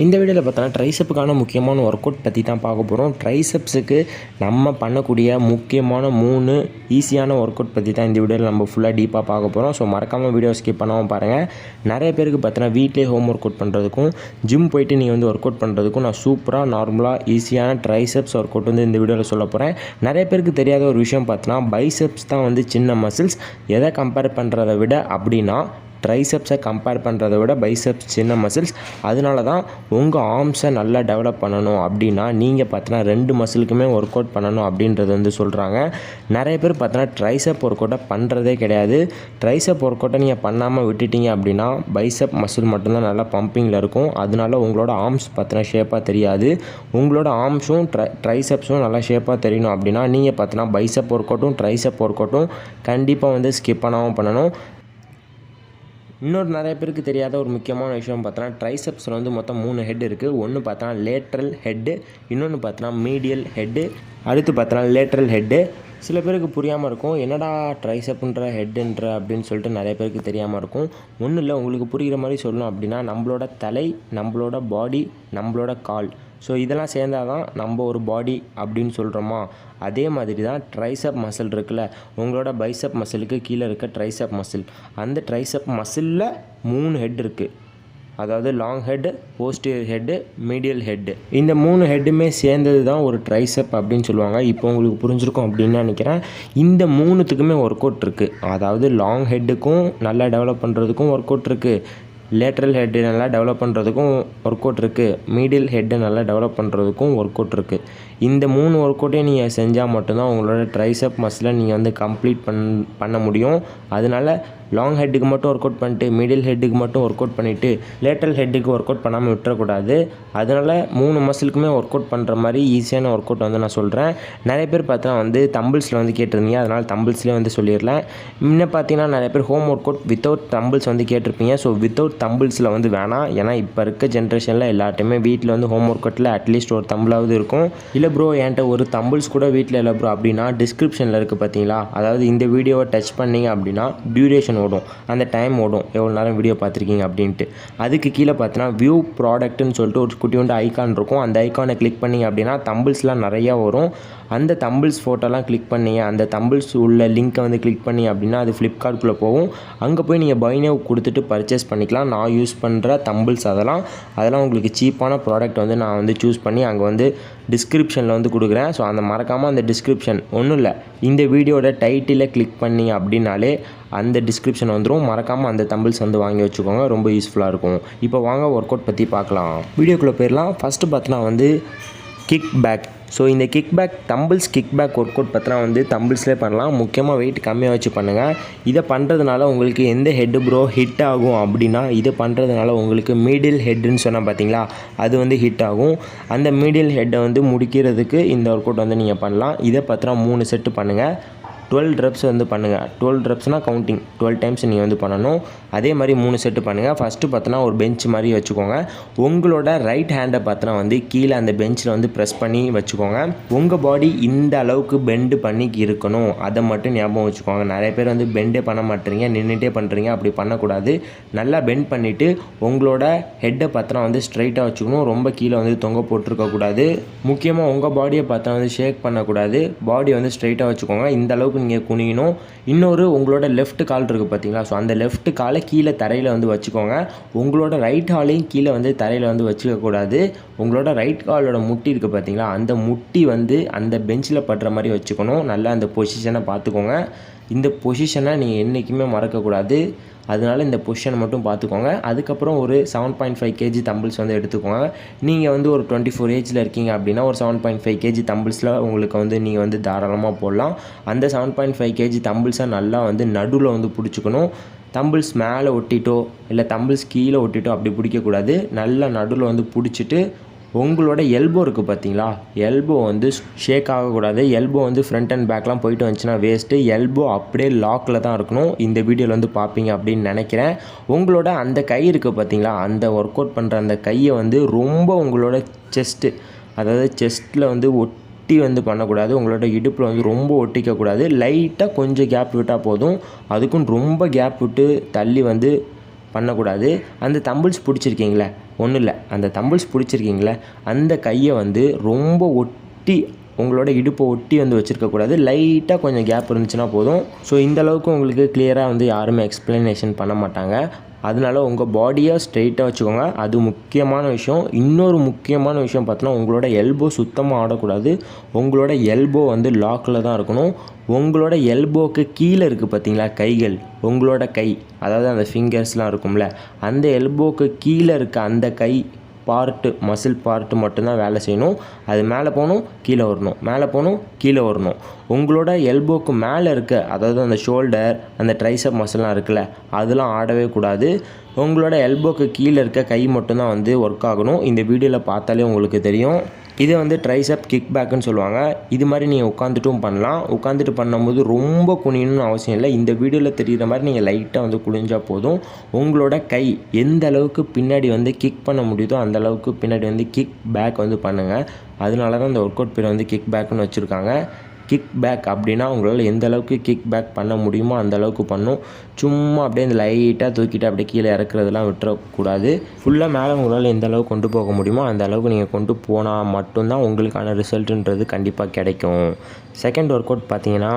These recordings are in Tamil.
இந்த வீடியோவில் பார்த்தோன்னா ட்ரைசப்புக்கான முக்கியமான ஒர்க் அவுட் பற்றி தான் பார்க்க போகிறோம் ட்ரைசப்ஸுக்கு நம்ம பண்ணக்கூடிய முக்கியமான மூணு ஈஸியான ஒர்க் அவுட் பற்றி தான் இந்த வீடியோவில் நம்ம ஃபுல்லாக டீப்பாக பார்க்க போகிறோம் ஸோ மறக்காமல் வீடியோ ஸ்கிப் பண்ணாமல் பாருங்கள் நிறைய பேருக்கு பார்த்தோன்னா வீட்டிலே ஹோம் ஒர்க் அவுட் பண்ணுறதுக்கும் ஜிம் போயிட்டு நீங்கள் வந்து ஒர்க் அவுட் பண்ணுறதுக்கும் நான் சூப்பராக நார்மலாக ஈஸியான ட்ரைசப்ஸ் ஒர்க் அவுட் வந்து இந்த வீடியோவில் சொல்ல போகிறேன் நிறைய பேருக்கு தெரியாத ஒரு விஷயம் பார்த்தோன்னா பைசப்ஸ் தான் வந்து சின்ன மசில்ஸ் எதை கம்பேர் பண்ணுறதை விட அப்படின்னா ட்ரைசப்ஸை கம்பேர் பண்ணுறத விட பைசப்ஸ் சின்ன மசில்ஸ் அதனால தான் உங்கள் ஆர்ம்ஸை நல்லா டெவலப் பண்ணணும் அப்படின்னா நீங்கள் பார்த்தோன்னா ரெண்டு மசிலுக்குமே ஒர்க் அவுட் பண்ணணும் அப்படின்றது வந்து சொல்கிறாங்க நிறைய பேர் பார்த்தோன்னா ட்ரைசப் ஒர்க் அவுட்டை பண்ணுறதே கிடையாது. ட்ரைசப் ஒர்க் அவுட்டை நீங்கள் பண்ணாமல் விட்டுட்டீங்க அப்படின்னா பைசப் மசில் மட்டும்தான் நல்லா பம்பிங்கில் இருக்கும். அதனால உங்களோட ஆர்ம்ஸ் பார்த்தினா ஷேப்பாக தெரியாது. உங்களோட ஆர்ம்ஸும் ட்ரை ட்ரைசப்ஸும் நல்லா ஷேப்பாக தெரியணும் அப்படின்னா நீங்கள் பார்த்தினா பைசப் ஒர்க் அவுட்டும் ட்ரைசப் ஒர்க் அவுட்டும் கண்டிப்பாக வந்து ஸ்கிப் பண்ணாமல் பண்ணணும். இன்னொரு நிறைய பேருக்கு தெரியாத ஒரு முக்கியமான விஷயம் பார்த்தோன்னா ட்ரைசப்ஸில் வந்து மொத்தம் மூணு ஹெட் இருக்குது ஒன்று பார்த்தோன்னா லேட்ரல் ஹெட்டு இன்னொன்று பார்த்தோன்னா மீடியல் ஹெட்டு அடுத்து பார்த்தோன்னா லேட்ரல் ஹெட்டு சில பேருக்கு புரியாமல் இருக்கும் என்னடா ட்ரைசப்புன்ற ஹெட்டுன்ற அப்படின்னு சொல்லிட்டு நிறைய பேருக்கு தெரியாமல் இருக்கும். ஒன்றும் இல்லை உங்களுக்கு புரிகிற மாதிரி சொல்லணும் அப்படின்னா நம்மளோட தலை நம்மளோட பாடி நம்மளோட கால். ஸோ இதெல்லாம் சேர்ந்தால் தான் நம்ம ஒரு பாடி அப்படின்னு சொல்கிறோமா அதே மாதிரி தான் ட்ரைசப் மசில் இருக்குல்ல. உங்களோட பைசப் மசிலுக்கு கீழே இருக்க ட்ரைசப் மசில் அந்த ட்ரைசப் மசிலில் மூணு ஹெட் இருக்குது அதாவது long head posterior head medial head இந்த மூணு ஹெட்டுமே சேர்ந்தது தான் ஒரு ட்ரைசப் அப்படின்னு சொல்லுவாங்க. இப்போ உங்களுக்கு புரிஞ்சிருக்கும் அப்படின்னு நினைக்கிறேன். இந்த மூணுத்துக்குமே ஒர்க் அவுட் இருக்குது அதாவது லாங் ஹெட்டுக்கும் நல்லா டெவலப் பண்ணுறதுக்கும் ஒர்க் அவுட் இருக்குது லேட்ரல் ஹெட்டு நல்லா டெவலப் பண்ணுறதுக்கும் ஒர்க் அவுட் இருக்குது மிடில் ஹெட்டை நல்லா டெவலப் பண்ணுறதுக்கும் ஒர்க் அவுட் இருக்குது இந்த மூணு ஒர்க் அவுட்டையும் நீங்கள் செஞ்சால் மட்டும்தான் உங்களோட ட்ரைசப் மசிலை நீங்கள் வந்து கம்ப்ளீட் பண் பண்ண முடியும். அதனால லாங் ஹெட்டுக்கு மட்டும் ஒர்க் அவுட் பண்ணிட்டு மிடில் ஹெட்டுக்கு மட்டும் ஒர்க் அவுட் பண்ணிவிட்டு லேட்டல் ஹெட்டுக்கு ஒர்க் அவுட் பண்ணாமல் விட்டுறக்கூடாது. அதனால் மூணு மசிலுக்குமே ஒர்க் அவுட் பண்ணுற மாதிரி ஈஸியான ஒர்க் அவுட் வந்து நான் சொல்கிறேன் நிறைய பேர் பார்த்தா வந்து தம்பிள்ஸில் வந்து கேட்டிருந்தீங்க அதனால் தம்பிள்ஸ்லேயே வந்து சொல்லிடலாம் முன்ன பார்த்தீங்கன்னா நிறைய பேர் home workout without dumbbells வந்து கேட்டிருப்பீங்க. ஸோ வித்தவுட் தம்பிள்ஸில் வந்து வேணாம். ஏன்னா இப்போ இருக்க ஜென்ரேஷனில் எல்லாட்டையுமே வீட்டில் வந்து ஹோம் ஒர்க் அவுட்டில் அட்லீஸ்ட் ஒரு தம்பிளாவது இருக்கும். இல்லை ப்ரோ என்கிட்ட ஒரு தம்பிள்ஸ் கூட வீட்டில் இல்லை ப்ரோ அப்படின்னா டிஸ்கிரிப்ஷனில் இருக்குது பார்த்தீங்களா? அதாவது இந்த வீடியோவை டச் பண்ணிங்க அப்படின்னா டியூரேஷன் ஓடும். அந்த டைம் ஓடும். எவ்வளோ நேரம் வீடியோ பார்த்துருக்கீங்க அப்படின்ட்டு. அதுக்கு கீழே பார்த்தீங்கன்னா வியூ ப்ராடக்ட்னு சொல்லிட்டு ஒரு குட்டியோண்டு ஐக்கான் இருக்கும். அந்த ஐக்கானை கிளிக் பண்ணிங்க அப்படின்னா தம்பிள்ஸ்லாம் நிறையா வரும். அந்த தம்பிள்ஸ் ஃபோட்டோலாம் கிளிக் பண்ணிங்க அந்த தம்பிள்ஸ் உள்ள லிங்க்கை வந்து கிளிக் பண்ணி அப்படின்னா அது ஃப்ளிப்கார்ட்குள்ளே போகும். அங்கே போய் நீங்கள் பைனே கொடுத்துட்டு பர்ச்சேஸ் பண்ணிக்கலாம். நான் யூஸ் பண்ணுற தம்பிள்ஸ் அதெல்லாம். அதெல்லாம் உங்களுக்கு சீப்பான ப்ராடக்ட் வந்து நான் வந்து சூஸ் பண்ணி அங்கே வந்து டிஸ்கிரிப்ஷனில் வந்து கொடுக்குறேன். ஸோ அந்த மறக்காமல் அந்த டிஸ்கிரிப்ஷன் ஒன்றும் இல்லை. இந்த வீடியோட டைட்டிலை கிளிக் பண்ணி அப்படின்னாலே அந்த டிஸ்கிரிப்ஷன் வந்துடும் மறக்காமல் அந்த தம்பிள்ஸ் வந்து வாங்கி வச்சுக்கோங்க. ரொம்ப யூஸ்ஃபுல்லாக இருக்கும். இப்போ வாங்க ஒர்க் அவுட் பற்றி பார்க்கலாம். வீடியோக்குள்ளே போயிடலாம் ஃபஸ்ட்டு பார்த்தோன்னா வந்து கிக் பேக் ஸோ இந்த kickback dumbbells kickback workout பற்றினா வந்து தம்பிள்ஸ்லேயே பண்ணலாம். முக்கியமாக வெயிட் கம்மியாக வச்சு பண்ணுங்கள் இதை பண்ணுறதுனால உங்களுக்கு எந்த ஹெட்டு ப்ரோ ஹிட் ஆகும் அப்படின்னா இதை பண்ணுறதுனால உங்களுக்கு மீடியல் ஹெட்டுன்னு சொன்னால் பார்த்தீங்களா அது வந்து ஹிட் ஆகும். அந்த மீடியல் ஹெட்டை வந்து முடிக்கிறதுக்கு இந்த ஒர்க் அவுட் வந்து நீங்கள் பண்ணலாம். இதை பத்திரம் மூணு செட்டு பண்ணுங்கள் டுவெல் ட்ரெப்ஸ் வந்து பண்ணுங்கள் டுவெல் ட்ரப்ஸ்னால் கவுண்டிங் டுவெல் டைம்ஸ் நீங்கள் வந்து பண்ணணும். அதே மாதிரி மூணு செட்டு பண்ணுங்கள் ஃபஸ்ட்டு பார்த்தோன்னா ஒரு பெஞ்ச் மாதிரி வச்சுக்கோங்க. உங்களோட ரைட் ஹேண்டை பார்த்தோன்னா வந்து கீழே அந்த பெஞ்சில் வந்து ப்ரெஸ் பண்ணி வச்சுக்கோங்க. உங்கள் பாடி இந்த அளவுக்கு பெண்டு பண்ணி இருக்கணும். அதை மட்டும் ஞாபகம் வச்சுக்கோங்க. நிறைய பேர் வந்து பெண்டே பண்ண மாட்டேறீங்க. நின்றுட்டே பண்ணுறீங்க அப்படி பண்ணக்கூடாது. நல்லா பெண்ட் பண்ணிவிட்டு உங்களோட ஹெட்டை பார்த்தோன்னா வந்து ஸ்ட்ரைட்டாக வச்சுக்கணும். ரொம்ப கீழே வந்து தொங்க போட்டிருக்கக்கூடாது முக்கியமாக உங்கள் பாடியை பார்த்தா வந்து ஷேக் பண்ணக்கூடாது. பாடி வந்து ஸ்ட்ரைட்டாக வச்சுக்கோங்க. இந்த அளவுக்கு நீங்கள் குனியணும். இன்னொரு உங்களோட லெஃப்ட் கால் இருக்குது பார்த்தீங்களா? ஸோ அந்த லெஃப்ட் காலை கீழே தரையில் வந்து வச்சுக்கோங்க. உங்களோட ரைட் காலையும் கீழே வந்து தரையில் வந்து வச்சுக்கக்கூடாது உங்களோட ரைட் காலோட முட்டி இருக்குது பார்த்தீங்களா அந்த முட்டி வந்து அந்த பெஞ்சில் படுற மாதிரி வச்சுக்கணும். நல்லா அந்த பொசிஷனை பார்த்துக்கோங்க இந்த பொசிஷனை நீங்கள் என்றைக்குமே மறக்கக்கூடாது அதனால இந்த பொசிஷனை மட்டும் பார்த்துக்கோங்க அதுக்கப்புறம் ஒரு seven point five KG dumbbells வந்து எடுத்துக்கோங்க. நீங்கள் வந்து ஒரு டுவெண்ட்டி ஃபோர் ஏஜில் இருக்கீங்க அப்படின்னா ஒரு செவன் பாயிண்ட் ஃபைவ் கேஜி தம்பிள்ஸில் உங்களுக்கு வந்து நீங்கள் வந்து தாராளமாக போடலாம். அந்த செவன் பாயிண்ட் ஃபைவ் கேஜி தம்பிள்ஸை நல்லா வந்து நடுவில் வந்து பிடிச்சிக்கணும். தம்பிள்ஸ் மேலே ஒட்டிட்டோ இல்லை தம்பிள்ஸ் கீழே ஒட்டிட்டோ அப்படி பிடிக்கக்கூடாது. நல்லா நடுவில் வந்து பிடிச்சிட்டு உங்களோட எல்போ இருக்குது பார்த்தீங்களா? எல்போ வந்து ஷேக் ஆகக்கூடாது. எல்போ வந்து ஃப்ரண்ட் அண்ட் பேக்லாம் போயிட்டு வந்துச்சுன்னா வேஸ்ட்டு எல்போ அப்படியே லாக்கில் தான் இருக்கணும். இந்த வீடியோவில் வந்து பார்ப்பீங்க அப்படின்னு நினைக்கிறேன். உங்களோட அந்த கை இருக்குது பார்த்தீங்களா? அந்த ஒர்க் அவுட் பண்ணுற அந்த கையை வந்து ரொம்ப உங்களோட செஸ்ட்டு அதாவது செஸ்ட்டில் வந்து ஒட் ஒட்டி வந்து பண்ணக்கூடாது. உங்களோட இடுப்பில் வந்து ரொம்ப ஒட்டிக்கக்கூடாது. லைட்டாக கொஞ்சம் கேப் விட்டால் போதும். அதுக்கும் ரொம்ப கேப் விட்டு தள்ளி வந்து பண்ணக்கூடாது. அந்த தம்பிள்ஸ் பிடிச்சிருக்கீங்களே? ஒன்றும் இல்லை. அந்த தம்பிள்ஸ் பிடிச்சிருக்கீங்களே? அந்த கையை வந்து ரொம்ப ஒட்டி உங்களோட இடுப்பை ஒட்டி வந்து வச்சுருக்கக்கூடாது. லைட்டாக கொஞ்சம் கேப் இருந்துச்சுன்னா போதும். ஸோ இந்தளவுக்கு உங்களுக்கு கிளியராக வந்து யாருமே எக்ஸ்ப்ளனேஷன் பண்ண மாட்டாங்க. அதனால உங்கள் பாடியை ஸ்ட்ரெயிட்டாக வச்சுக்கோங்க. அது முக்கியமான விஷயம். இன்னொரு முக்கியமான விஷயம் பார்த்தோன்னா உங்களோட எல்போ சுத்தமாக ஆடக்கூடாது. உங்களோட எல்போ வந்து லாக்கில் தான் இருக்கணும். உங்களோட எல்போக்கு கீழே இருக்குது பார்த்தீங்களா கைகள்? உங்களோட கை. அதாவது அந்த ஃபிங்கர்ஸ்லாம் இருக்கும்ல. அந்த எல்போக்கு கீழே இருக்க அந்த கை பார்ட்டு மசில் பார்ட்டு மட்டும்தான் வேலை செய்யணும். அது மேலே போகணும் கீழே வரணும். மேலே போகணும் கீழே வரணும். உங்களோட எல்போக்கு மேலே இருக்க அதாவது அந்த ஷோல்டர் அந்த ட்ரைசப் மசில்லாம் இருக்குல்ல அதெல்லாம் ஆடவே கூடாது. உங்களோட எல்போக்கு கீழே இருக்க கை மட்டும்தான் வந்து ஒர்க் ஆகணும். இந்த வீடியோவில் பார்த்தாலே உங்களுக்கு தெரியும். இது வந்து ட்ரைசப் கிக் பேக்குன்னு சொல்லுவாங்க. இது மாதிரி நீங்கள் உட்காந்துட்டும் பண்ணலாம். உட்காந்துட்டு பண்ணும்போது ரொம்ப குனியணும்னு அவசியம் இல்லை. இந்த வீடியோவில் தெரிகிற மாதிரி நீங்கள் லைட்டாக வந்து குனிஞ்சால் போதும். உங்களோட கை எந்த அளவுக்கு பின்னாடி வந்து கிக் பண்ண முடியுதோ அந்த அளவுக்கு பின்னாடி வந்து கிக் பேக் வந்து பண்ணுங்கள் அதனால தான் இந்த ஒர்க் அவுட் பேர் வந்து கிக் பேக்குன்னு வச்சுருக்காங்க. கிக் பேக் அப்படின்னா உங்களால் எந்த அளவுக்கு கிக் பேக் பண்ண முடியுமோ அந்த அளவுக்கு பண்ணும். சும்மா அப்படியே இந்த லைட்டாக தூக்கிட்டு அப்படியே கீழே இறக்குறதெல்லாம் விட்டுறக்கூடாது. ஃபுல்லாக மேலே உங்களால் எந்த அளவுக்கு கொண்டு போக முடியுமோ அந்த அளவுக்கு நீங்கள் கொண்டு போனால் மட்டும்தான் உங்களுக்கான ரிசல்ட்டுன்றது கண்டிப்பாக கிடைக்கும். செகண்ட் ஒர்க் அவுட் பார்த்தீங்கன்னா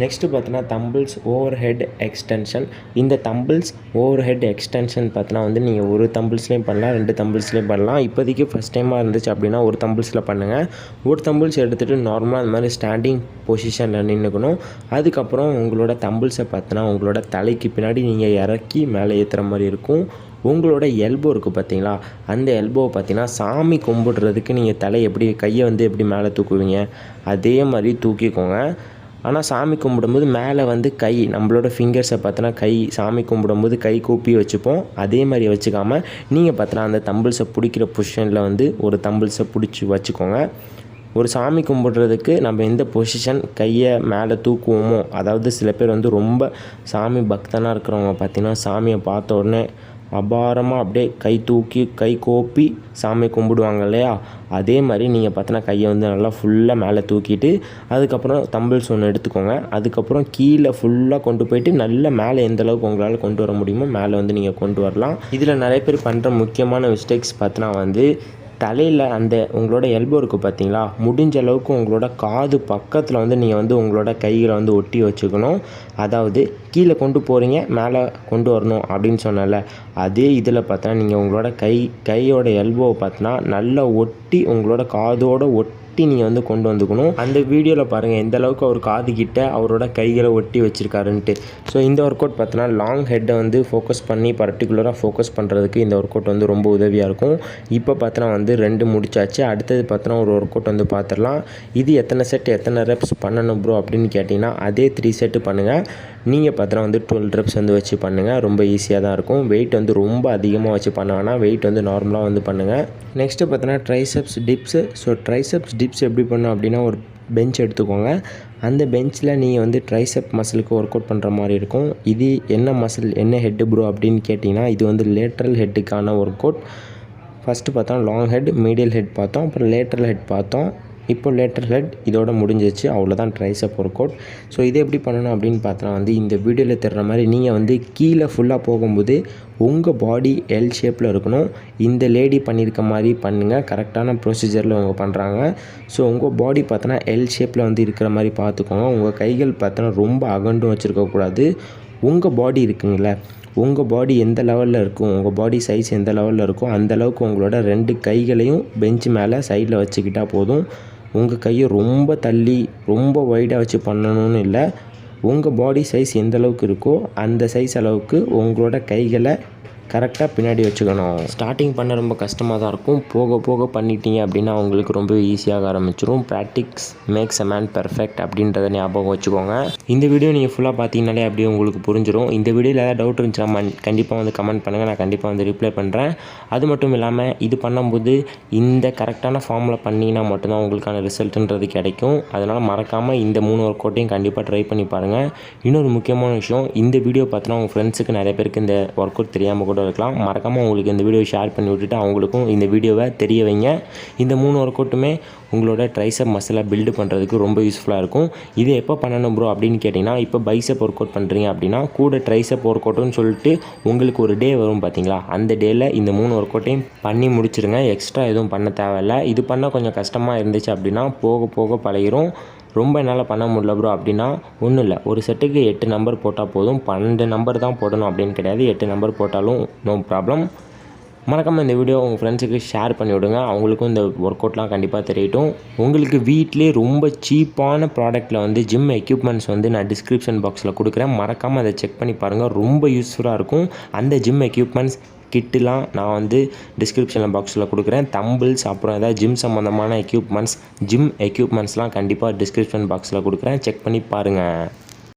நெக்ஸ்ட்டு பார்த்தீங்கன்னா தம்பிள்ஸ் ஓவர் ஹெட் எக்ஸ்டென்ஷன் இந்த தம்பிள்ஸ் ஓவர் ஹெட் எக்ஸ்டென்ஷன் பார்த்தீங்கன்னா வந்து நீங்கள் ஒரு தம்பிள்ஸ்லேயும் பண்ணலாம் ரெண்டு தம்பிள்ஸ்லேயும் பண்ணலாம். இப்போதைக்கு ஃபஸ்ட் டைமாக இருந்துச்சு அப்படின்னா ஒரு தம்பிள்ஸில் பண்ணுங்கள் ஒரு தம்பிள்ஸ் எடுத்துகிட்டு நார்மலாக அந்த மாதிரி ஸ்டாண்டிங் பொசிஷனில் நின்றுக்கணும் அதுக்கப்புறம் உங்களோட தம்பிள்ஸை பார்த்தீங்கன்னா உங்களோட தலைக்கு பின்னாடி நீங்கள் இறக்கி மேலே ஏற்றுற மாதிரி இருக்கும். உங்களோட எல்போ இருக்குது பார்த்தீங்களா? அந்த எல்போவை பார்த்தீங்கன்னா சாமி கும்பிடுறதுக்கு நீங்கள் தலை எப்படி கையை வந்து எப்படி மேலே தூக்குவீங்க? அதே மாதிரி தூக்கிக்கோங்க. ஆனால் சாமி கும்பிடும்போது மேலே வந்து கை நம்மளோட ஃபிங்கர்ஸை பார்த்தோன்னா கை சாமி கும்பிடும்போது கை கூப்பி வச்சுப்போம். அதே மாதிரி வச்சுக்காம நீங்கள் பார்த்தோன்னா அந்த தம்பிள்ஸை பிடிக்கிற பொசிஷனில் வந்து ஒரு தம்பிள்ஸை பிடிச்சி வச்சுக்கோங்க. ஒரு சாமி கும்பிடுறதுக்கு நம்ம எந்த பொசிஷன் கையை மேலே தூக்குவோமோ அதாவது சில பேர் வந்து ரொம்ப சாமி பக்தனாக இருக்கிறவங்க பார்த்திங்கன்னா சாமியை பார்த்த உடனே அபாரமாக அப்படியே கை தூக்கி கை கோப்பி சாமி கும்பிடுவாங்க இல்லையா? அதே மாதிரி நீங்கள் பார்த்தோன்னா கையை வந்து நல்லா ஃபுல்லாக மேலே தூக்கிட்டு அதுக்கப்புறம் தம்பிள்ஸ் ஒன்று எடுத்துக்கோங்க. அதுக்கப்புறம் கீழே ஃபுல்லாக கொண்டு போயிட்டு நல்ல மேலே எந்த அளவுக்கு உங்களால் கொண்டு வர முடியுமோ மேலே வந்து நீங்கள் கொண்டு வரலாம். இதில் நிறைய பேர் பண்ணுற முக்கியமான மிஸ்டேக்ஸ் பார்த்தினா வந்து தலையில் அந்த உங்களோட எல்போ இருக்குது பார்த்தீங்களா முடிஞ்ச அளவுக்கு உங்களோட காது பக்கத்தில் வந்து நீங்கள் வந்து உங்களோட கைகளை வந்து ஒட்டி வச்சுக்கணும். அதாவது கீழே கொண்டு போகிறீங்க மேலே கொண்டு வரணும் அப்படின்னு சொன்னல அதே இதில் பார்த்தா நீங்கள் உங்களோட கை கையோட எல்போவை பார்த்தோன்னா நல்லா ஒட்டி உங்களோட காதோட ஒட்டி ஒட்டி நீங்கள் வந்து கொண்டு வந்துக்கணும். அந்த வீடியோவில் பாருங்கள் எந்த அளவுக்கு அவர் காது கிட்ட அவரோட கைகளை ஒட்டி வச்சுருக்காருன்ட்டு. ஸோ இந்த ஒர்க் அவுட் பார்த்தோன்னா லாங் ஹெட்டை வந்து ஃபோக்கஸ் பண்ணி பர்டிகுலராக ஃபோக்கஸ் பண்ணுறதுக்கு இந்த ஒர்க் அவுட் வந்து ரொம்ப உதவியாக இருக்கும். இப்போ பார்த்தோன்னா வந்து ரெண்டு முடிச்சாச்சு. அடுத்தது பார்த்தோன்னா ஒரு ஒர்க் அவுட் வந்து பார்த்துடலாம் இது எத்தனை செட் எத்தனை ரெப்ஸ் பண்ணணும் ப்ரோ அப்படின்னு கேட்டிங்கன்னா அதே த்ரீ செட்டு பண்ணுங்கள் நீங்கள் பார்த்தோன்னா வந்து டுவெல் ரெப்ஸ் வந்து வச்சு பண்ணுங்கள் ரொம்ப ஈஸியாக தான் இருக்கும். வெயிட் வந்து ரொம்ப அதிகமாக வச்சு பண்ண வெயிட் வந்து நார்மலாக வந்து பண்ணுங்கள் நெக்ஸ்ட்டு பார்த்தோன்னா triceps dips so triceps dips எப்படி பண்ணும் அப்படின்னா ஒரு பெஞ்ச் எடுத்துக்கோங்க. அந்த பெஞ்சில் நீங்கள் வந்து ட்ரைசப் மசிலுக்கு ஒர்க் அவுட் பண்ணுற மாதிரி இருக்கும். இது என்ன மசில் என்ன ஹெட்டு ப்ரோ அப்படின்னு கேட்டிங்கன்னா இது வந்து லேட்ரல் ஹெட்டுக்கான ஒர்க் அவுட் ஃபஸ்ட்டு பார்த்தோம் லாங் ஹெட் மீடியல் ஹெட் பார்த்தோம் அப்புறம் லேட்ரல் ஹெட் பார்த்தோம். இப்போ லேட்டர் ஹெட் இதோட முடிஞ்சிச்சு அவ்வளோதான் ட்ரைசப் ஒர்க் அவுட் ஸோ இது எப்படி பண்ணணும் அப்படின்னு பார்த்தோன்னா வந்து இந்த வீடியோவில் தெரிற மாதிரி நீங்கள் வந்து கீழே ஃபுல்லாக போகும்போது உங்கள் பாடி எல் ஷேப்பில் இருக்கணும். இந்த லேடி பண்ணியிருக்க மாதிரி பண்ணுங்கள் கரெக்டான ப்ரொசீஜரில் அவங்க பண்ணுறாங்க ஸோ உங்கள் பாடி பார்த்தோன்னா எல் ஷேப்பில் வந்து இருக்கிற மாதிரி பார்த்துக்கோங்க. உங்கள் கைகள் பார்த்தோன்னா ரொம்ப அகண்டும் வச்சுருக்கக்கூடாது உங்கள் பாடி இருக்குங்களே உங்கள் பாடி எந்த லெவலில் இருக்கும்? உங்கள் பாடி சைஸ் எந்த லெவலில் இருக்கோ அந்த அளவுக்கு உங்களோட ரெண்டு கைகளையும் பெஞ்ச் மேலே சைடில் வச்சுக்கிட்டால் போதும். உங்கள் கையை ரொம்ப தள்ளி ரொம்ப வைடாக வச்சு பண்ணணும்னு இல்லை. உங்கள் பாடி சைஸ் எந்த அளவுக்கு இருக்கோ அந்த சைஸ் அளவுக்கு உங்களோட கைகளை கரெக்டாக பின்னாடி வச்சுக்கணும். ஸ்டார்டிங் பண்ண ரொம்ப கஷ்டமாக தான் இருக்கும். போக போக பண்ணிட்டீங்க அப்படின்னா உங்களுக்கு ரொம்ப ஈஸியாக ஆரம்பிச்சிடும் practice makes a man perfect அப்படின்றத ஞாபகம் வச்சுக்கோங்க. இந்த வீடியோ நீங்கள் ஃபுல்லாக பார்த்தீங்கனாலே அப்படியே உங்களுக்கு புரிஞ்சிடும் இந்த வீடியோவில் ஏதாவது டவுட் இருந்துச்சுன்னா கண்டிப்பாக வந்து கமெண்ட் பண்ணுங்கள் நான் கண்டிப்பாக வந்து ரிப்ளை பண்ணுறேன் அது மட்டும் இல்லாமல் இது பண்ணும்போது இந்த கரெக்டான ஃபார்மில் பண்ணிங்கன்னா மட்டும்தான் உங்களுக்கான ரிசல்ட்டுன்றது கிடைக்கும். அதனால் மறக்காமல் இந்த மூணு ஒர்க் அவுட்டையும் கண்டிப்பாக ட்ரை பண்ணி பாருங்கள் இன்னொரு முக்கியமான விஷயம் இந்த வீடியோ பார்த்தோன்னா உங்கள் ஃப்ரெண்ட்ஸுக்கு நிறைய பேருக்கு இந்த ஒர்க் அவுட் தெரியாமல் கூட கூட இருக்கலாம். மறக்காமல் உங்களுக்கு இந்த வீடியோ ஷேர் பண்ணி விட்டுட்டு அவங்களுக்கும் இந்த வீடியோவை தெரிய வைங்க. இந்த மூணு ஒர்க் அவுட்டுமே உங்களோட ட்ரைசப் மசிலாக பில்டு பண்ணுறதுக்கு ரொம்ப யூஸ்ஃபுல்லாக இருக்கும். இது எப்போ பண்ணணும் ப்ரோ அப்படின்னு கேட்டிங்கன்னா இப்போ பைசப் ஒர்க் அவுட் பண்ணுறீங்க அப்படின்னா கூட ட்ரைசப் ஒர்க் அவுட்னு சொல்லிட்டு உங்களுக்கு ஒரு டே வரும் பார்த்தீங்களா அந்த டேயில் இந்த மூணு ஒர்க் அவுட்டையும் பண்ணி முடிச்சிருங்க. எக்ஸ்ட்ரா எதுவும் பண்ண தேவையில்ல. இது பண்ண கொஞ்சம் கஷ்டமாக இருந்துச்சு அப்படின்னா போக போக பழகிரும். ரொம்ப என்னால் பண்ண முடியல ப்ரோ அப்படின்னா ஒன்றும் இல்லை. ஒரு செட்டுக்கு எட்டு நம்பர் போட்டால் போதும். பன்னெண்டு நம்பர் தான் போடணும் அப்படின்னு கிடையாது. எட்டு நம்பர் போட்டாலும் நோ ப்ராப்ளம் மறக்காமல் இந்த வீடியோ உங்கள் ஃப்ரெண்ட்ஸுக்கு ஷேர் பண்ணி விடுங்க. அவங்களுக்கும் இந்த ஒர்க் அவுட்லாம் கண்டிப்பாக தெரியட்டும். உங்களுக்கு வீட்டிலே ரொம்ப சீப்பான ப்ராடக்ட்டில் வந்து ஜிம் எக்யூப்மெண்ட்ஸ் வந்து நான் டிஸ்கிரிப்ஷன் பாக்ஸில் கொடுக்குறேன். மறக்காமல் அதை செக் பண்ணி பாருங்கள் ரொம்ப யூஸ்ஃபுல்லாக இருக்கும். அந்த ஜிம் எக்யூப்மெண்ட்ஸ் கிட்டுலாம் நான் வந்து டிஸ்கிரிப்ஷனில் பாக்ஸில் கொடுக்குறேன். தம்பிள்ஸ் அப்புறம் ஏதாவது ஜிம் சம்மந்தமான எக்யூப்மெண்ட்ஸ் ஜிம் எக்யூப்மெண்ட்ஸ்லாம் கண்டிப்பாக டிஸ்கிரிப்ஷன் பாக்ஸில் கொடுக்குறேன். செக் பண்ணி பாருங்கள்